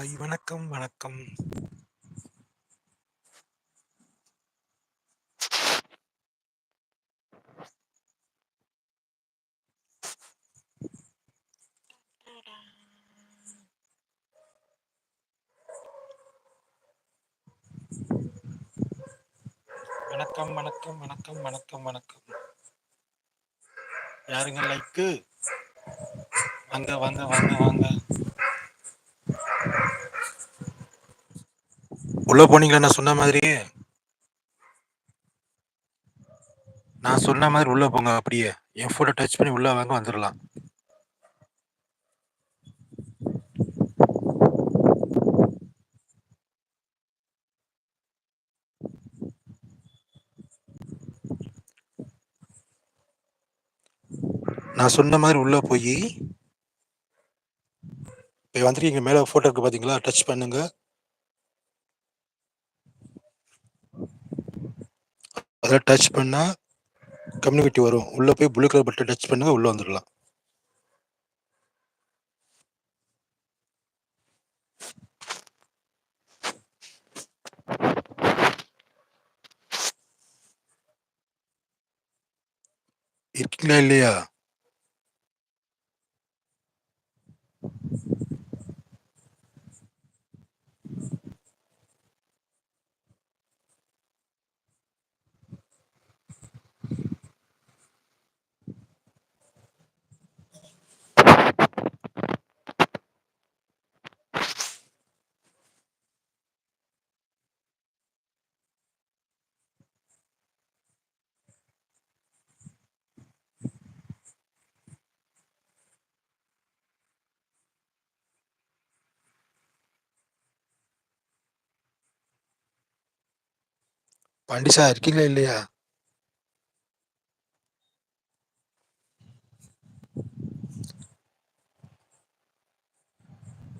Hi வணக்கம் வணக்கம். வணக்கம் வணக்கம் வணக்கம் வணக்கம் வணக்கம். யாருங்க லைக்கு வாங்க வாங்க வாங்க வாங்க. உள்ள போனீங்களா? நான் சொன்ன மாதிரி நான் சொன்ன மாதிரி உள்ள போங்க அப்படியே. என் போட்டோ டச் பண்ணி உள்ள வாங்க வந்துடலாம் நான் சொன்ன மாதிரி உள்ள போய் இப்போ வந்துருக்கீங்க மேலே ஃபோட்டோ இருக்கு பார்த்தீங்களா டச் பண்ணுங்க. அதில் டச் பண்ணால் கம்யூனிட்டி வரும். உள்ளே போய் ப்ளூ கலர் பட்டன் டச் பண்ணுங்க உள்ளே வந்துடலாம் இருக்கீங்களா இல்லையா? பாண்டிசா இருக்கீங்களா இல்லையா?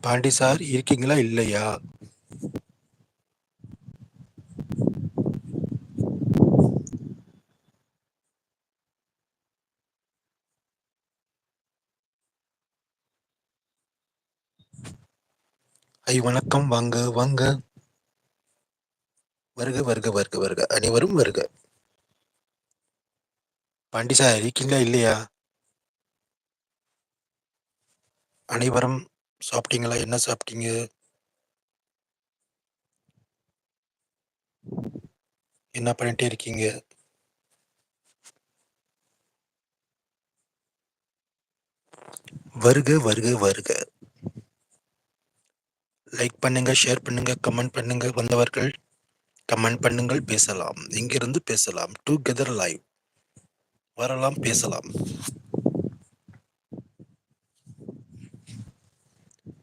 பாண்டி சார் இருக்கீங்களா இல்லையா? ஐ வணக்கம். வாங்க வாங்க. வருக வருக வருக வருக. அனைவரும் வருக. பாண்டி சார் இருக்கீங்களா இல்லையா? அனைவரும் சாப்பிட்டீங்களா? என்ன சாப்பிட்டீங்க? என்ன பண்ணிட்டே இருக்கீங்க? வருக வருக வருக. லைக் பண்ணுங்க ஷேர் பண்ணுங்க கமெண்ட் பண்ணுங்க வந்தவர்கள் கமெண்ட் பண்ணுங்கள் பேசலாம். இங்கிருந்து பேசலாம். டுகெதர் லைவ் வரலாம் பேசலாம்.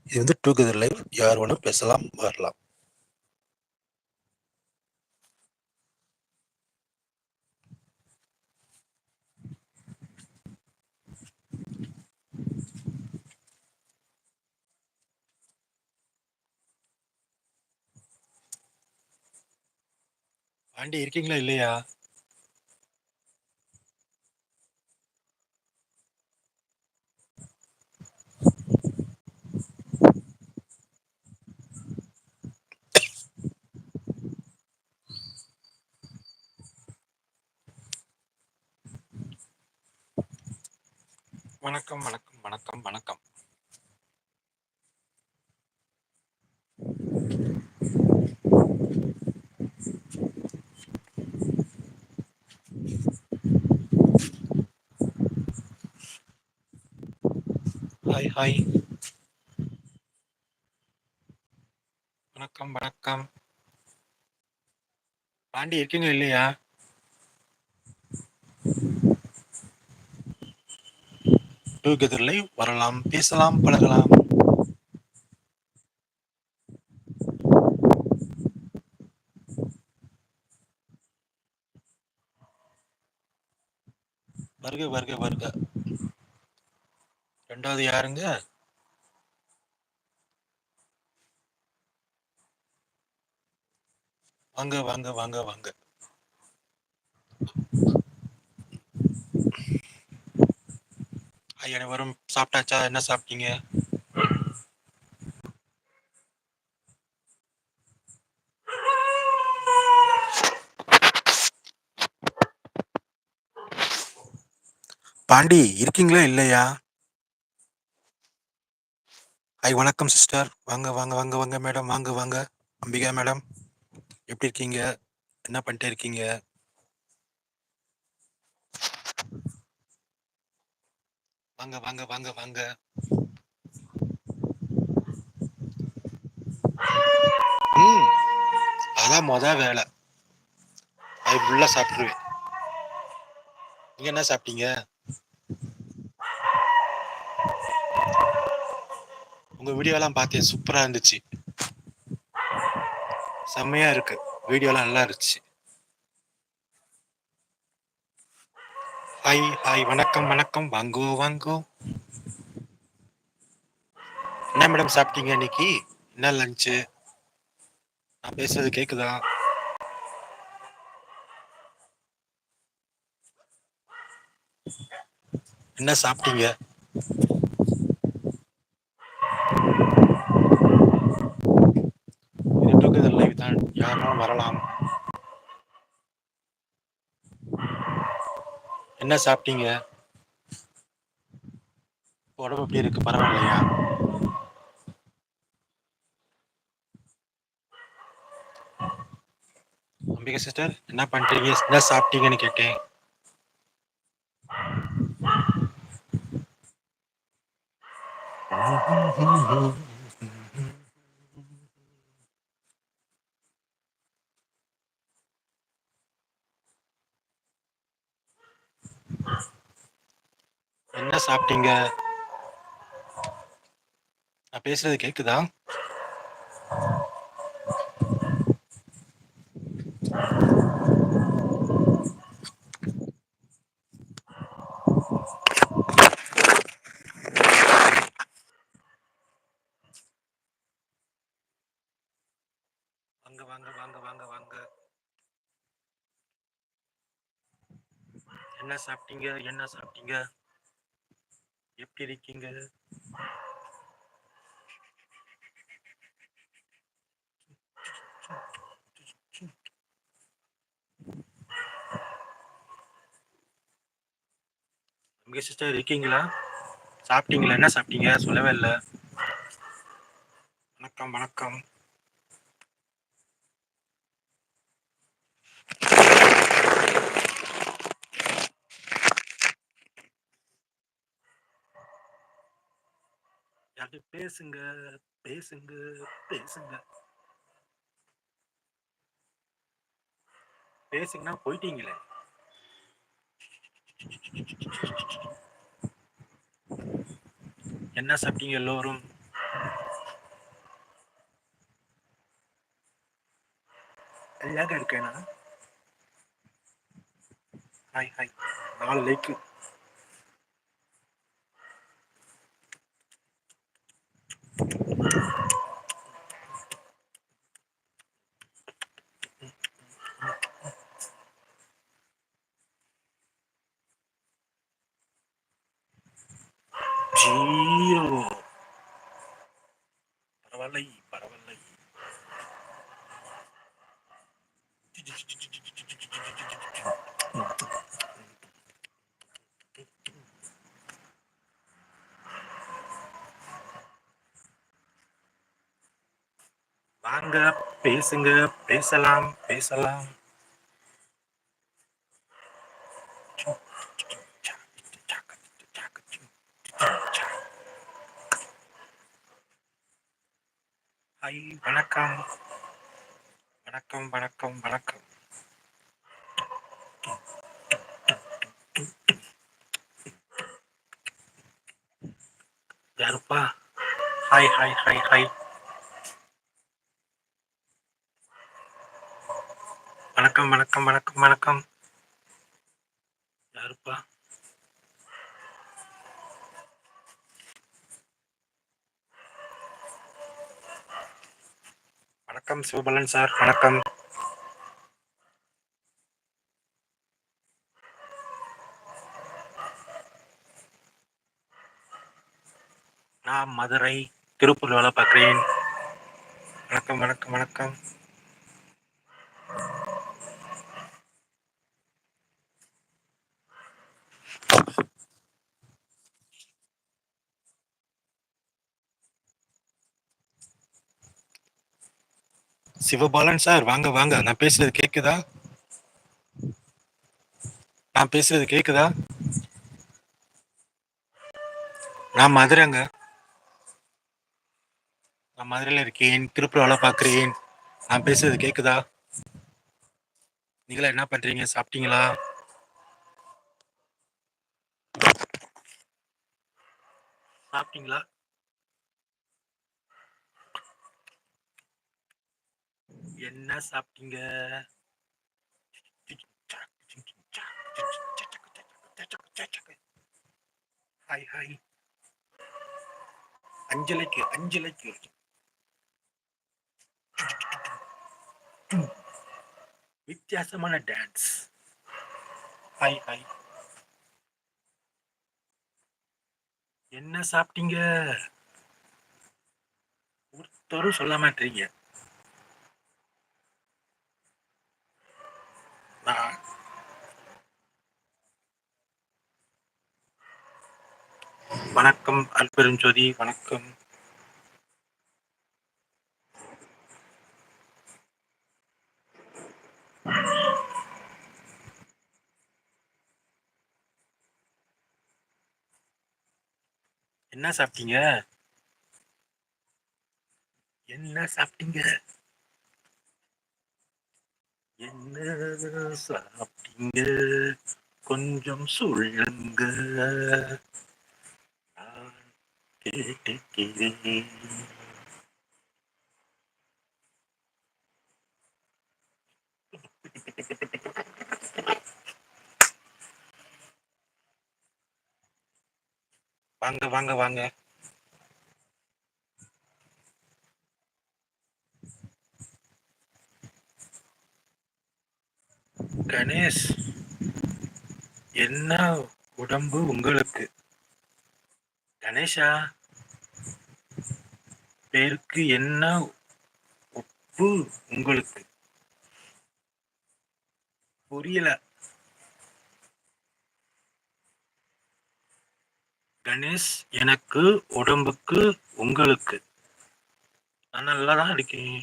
இது வந்து டுகெதர் லைவ் யார் வேணும் பேசலாம் வரலாம். ஆண்டி இருக்கீங்களா இல்லையா? வணக்கம் வணக்கம் வணக்கம் ஹாய் வணக்கம் வணக்கம். பாண்டி இருக்கீங்க இல்லையா? டுகெதர் லைவ் வரலாம் பேசலாம் பழகலாம். வருக வருக வருக. ரெண்டாவது யாருங்க? வாங்க வாங்க வாங்க வாங்க. அனைவரும் சாப்பிட்டாச்சா? என்ன சாப்பிட்டீங்க? பாண்டி இருக்கீங்களா இல்லையா? ஐ வணக்கம் சிஸ்டர் வாங்க வாங்க வாங்க வாங்க மேடம் வாங்க வாங்க. அம்பிகா மேடம் எப்படி இருக்கீங்க? என்ன பண்ணிட்டு இருக்கீங்க? வாங்க வாங்க வாங்க வாங்க. ம் அதான் மொத வேலை. அது ஃபுல்லாக சாப்பிட்ருவேன் நீங்கள் என்ன சாப்பிட்டீங்க? உங்க வீடியோலாம் பார்த்தேன் சூப்பரா இருந்துச்சு. செம்மையா இருக்கு. வீடியோலாம் நல்லா இருந்துச்சு. ஹாய் ஹாய் வணக்கம் வணக்கம். வாங்கோ வாங்கோ. என்ன மேடம் சாப்பிட்டீங்க இன்னைக்கு? என்ன லஞ்சு நான் பேசுறது கேக்குதா? என்ன சாப்பிட்டீங்க இது டுகெதர் லைவ் தான் வரலாம். என்ன சாப்பிட்டீங்க? உடம்பு எப்படி இருக்கு? பரவாயில்லையா? அம்பிகா சிஸ்டர் என்ன பண்றீங்க? என்ன சாப்பிட்டீங்கன்னு கேட்டேன். என்ன சாப்பிட்டீங்க? நான் பேசுறது கேக்குதா வாங்க வாங்க வாங்க வாங்க வாங்க என்ன சாப்பிட்டீங்க? என்ன சாப்பிட்டீங்க? எப்படி இருக்கீங்க? உங்க சிஸ்டர் இருக்கீங்களா? சாப்பிட்டீங்களா? என்ன சாப்பிட்டீங்க? சொல்லவே இல்லை. வணக்கம் வணக்கம். அது பேசுங்க பேசுங்க பேசுங்க. பேசுங்கன்னா போயிட்டீங்களே. என்ன சாப்பிட்டீங்க எல்லோரும்? எல்லாக இருக்கேனா? Hi hi. நாலு லைக்கு. வாங்க பேசுங்க பேசலாம் பேசலாம். ஹாய் வணக்கம். வணக்கம் வணக்கம் வணக்கம். யாருப்பா? ஹாய் ஹாய் ஹாய் ஹாய் வணக்கம் வணக்கம் வணக்கம் வணக்கம். யாருப்பா? வணக்கம் சிவபலன் சார் வணக்கம். நான் மதுரை திருப்பூர் வேலை பார்க்குறேன். வணக்கம் வணக்கம் வணக்கம். சிவபாலன் சார் வாங்க வாங்க. நான் பேசுறது கேக்குதா? நான் பேசுறது கேக்குதா? நான் மதுரைங்க. நான் மதுரையில் இருக்கேன். திருப்பூர் பாக்குறேன். பார்க்குறேன் நான் பேசுறது கேக்குதா? நீங்களா என்ன பண்றீங்க? சாப்பிட்டீங்களா? சாப்பிட்டீங்களா? என்ன சாப்பிட்டீங்க? Hi hi. அஞ்சலைக்கு அஞ்சலைக்கு. வித்தியாசமான டான்ஸ் ஹாய் ஹாய். என்ன சாப்பிட்டீங்க? ஒருத்தரும் சொல்ல மாட்டீங்க நான் வணக்கம் அல்பெருஞ்சோதி வணக்கம். என்ன சாப்பிட்டீங்க? என்ன சாப்பிட்டீங்க? என்ன சாப்பிட்டீங்க? கொஞ்சம் சொல்லுங்க. கேட்டுக்கிறேன் வாங்க வாங்க வாங்க. கணேஷ் என்ன உடம்பு உங்களுக்கு? கணேஷா? பேருக்கு என்ன உப்பு உங்களுக்கு? புரியல. கணேஷ் எனக்கு உடம்புக்கு உங்களுக்கு. நான் நல்லா தான் இருக்கேன்.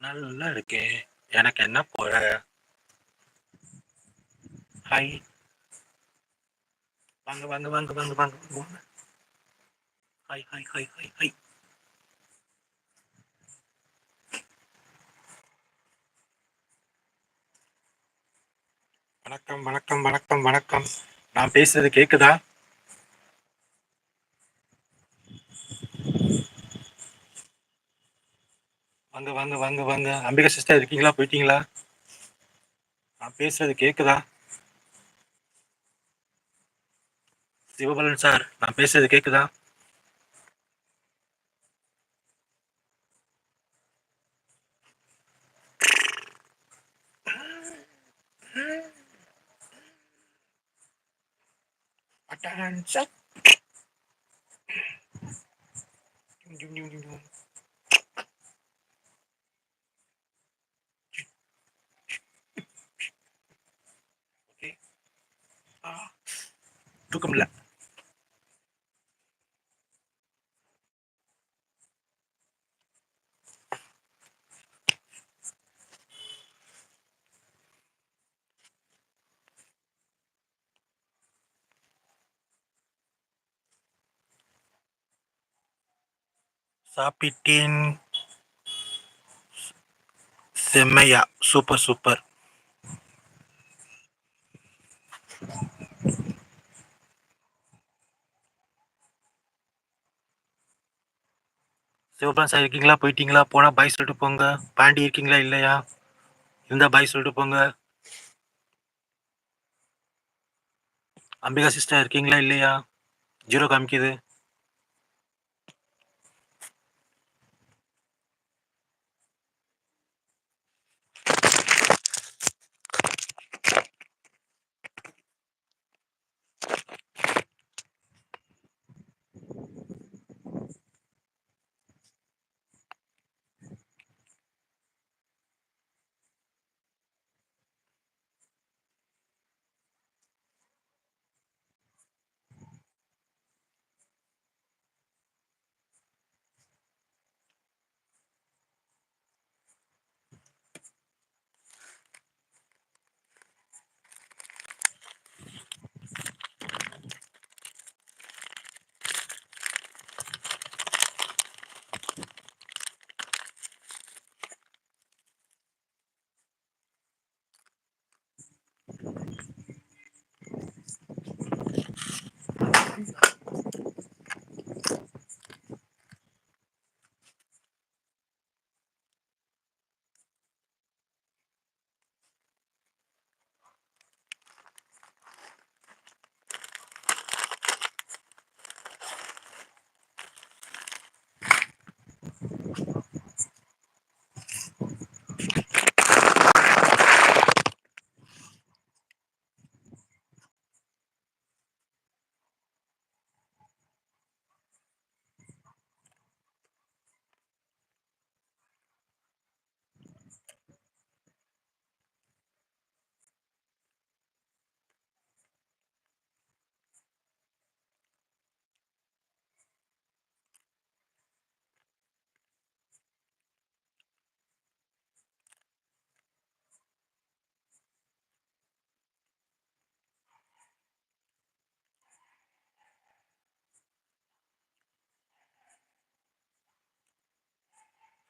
நல்லா இருக்கேன். எனக்கு என்ன போற? ஹாய் வாங்க வாங்க வாங்க வாங்க வாங்க வாங்க. Hi hi hi hi hi வணக்கம் வணக்கம் வணக்கம் வணக்கம். நான் பேசுறது கேக்குதா? வாங்க வாங்க வாங்க வாங்க. அம்பிகா சிஸ்டர் இருக்கீங்களா? போயிட்டீங்களா? நான் பேசுறது கேக்குதா? சிவபலன் சார் நான் பேசுறது கேக்குதா? và trang sách dung dung dung dung ok. Đó tôi cầm lạnh சாப்பிட்டேன். செம்மையா சூப்பர் சூப்பர் சிவபான் சார் இருக்கீங்களா? போயிட்டீங்களா? போனா பாய் சொல்லிட்டு போங்க. பாண்டி இருக்கீங்களா? இல்லையா? இருந்தா பாய் சொல்லிட்டு போங்க. அம்பிகா சிஸ்டர் இருக்கீங்களா? இல்லையா? ஜீரோ காமிக்குது.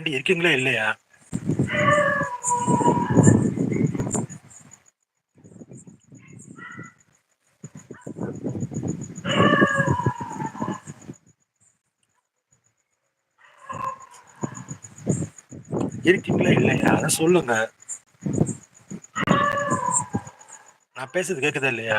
தாண்டி இருக்கீங்களா இல்லையா? இருக்கீங்களா இல்லையா? அதை சொல்லுங்க. நான் பேசுறது கேக்குதா இல்லையா?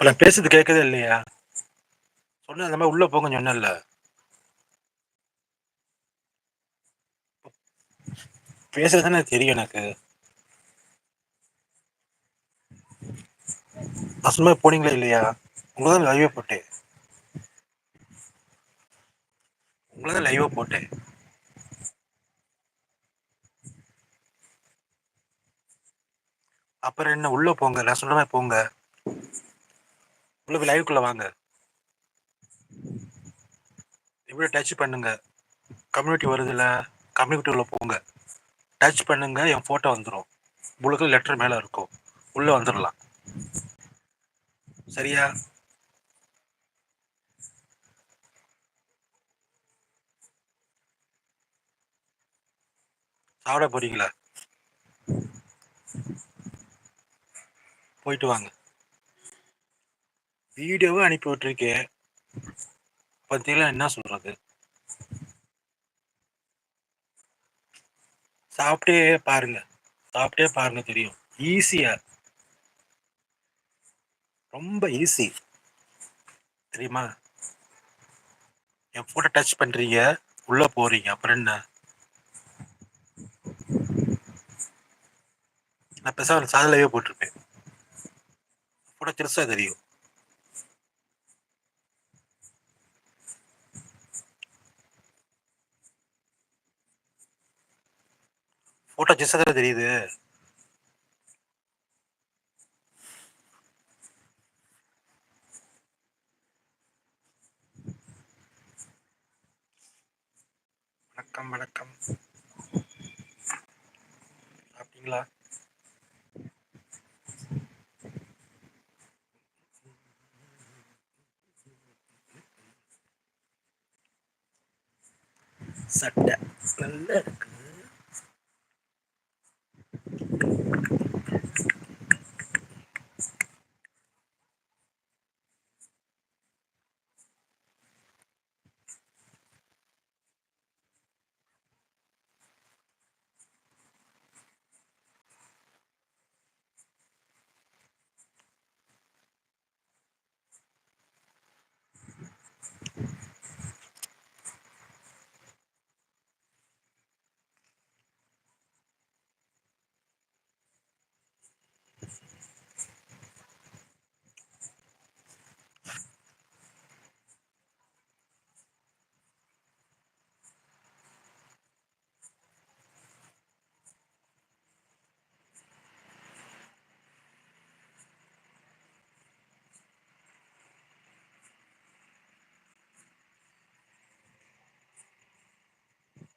நான் பேசுறது கேக்குதா இல்லையா? சொன்ன அந்த மாதிரி உள்ள போங்க சொன்னல பேசுறது தானே தெரியும் எனக்கு. அசுமா போனீங்களா இல்லையா? உங்களை தான் லைவே போட்டேன். உங்களை தான் லைவா போட்டேன். அப்புறம் என்ன உள்ள போங்க நான் சொல்ற மாதிரி போங்க. உள்ள போய் வாங்க. இப்படி டச் பண்ணுங்க. கம்யூனிட்டி வருதுல்ல கம்யூனிட்டி உள்ள போங்க. டச் பண்ணுங்க என் போட்டோ வந்துடும் உங்களுக்கு லெட்டர் மேல இருக்கும். உள்ள வந்துடலாம் சரியா? சாப்பிட போறீங்களா? போயிட்டு வாங்க. வீடியோவும் அனுப்பி விட்டுருக்கேன் பத்தியெல்லாம் என்ன சொல்றது? சாப்பிட்டே பாருங்க. சாப்பிட்டே பாருங்க தெரியும். ஈஸியா ரொம்ப ஈஸி தெரியுமா? என் போட்டோ டச் பண்றீங்க. உள்ள போறீங்க. அப்புறம் என்ன? நான் பெருசாக சாதலையே போட்டிருப்பேன். கூட பெருசா தெரியும். போட்டோ ஜிசா தெரியுது? வணக்கம் வணக்கம். சாப்பிட்டீங்களா? சட்டை நல்லா இருக்கு.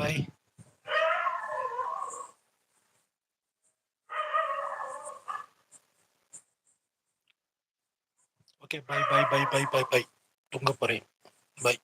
play. Okay, bye bye bye bye bye bye. Tunggu pare. Bye.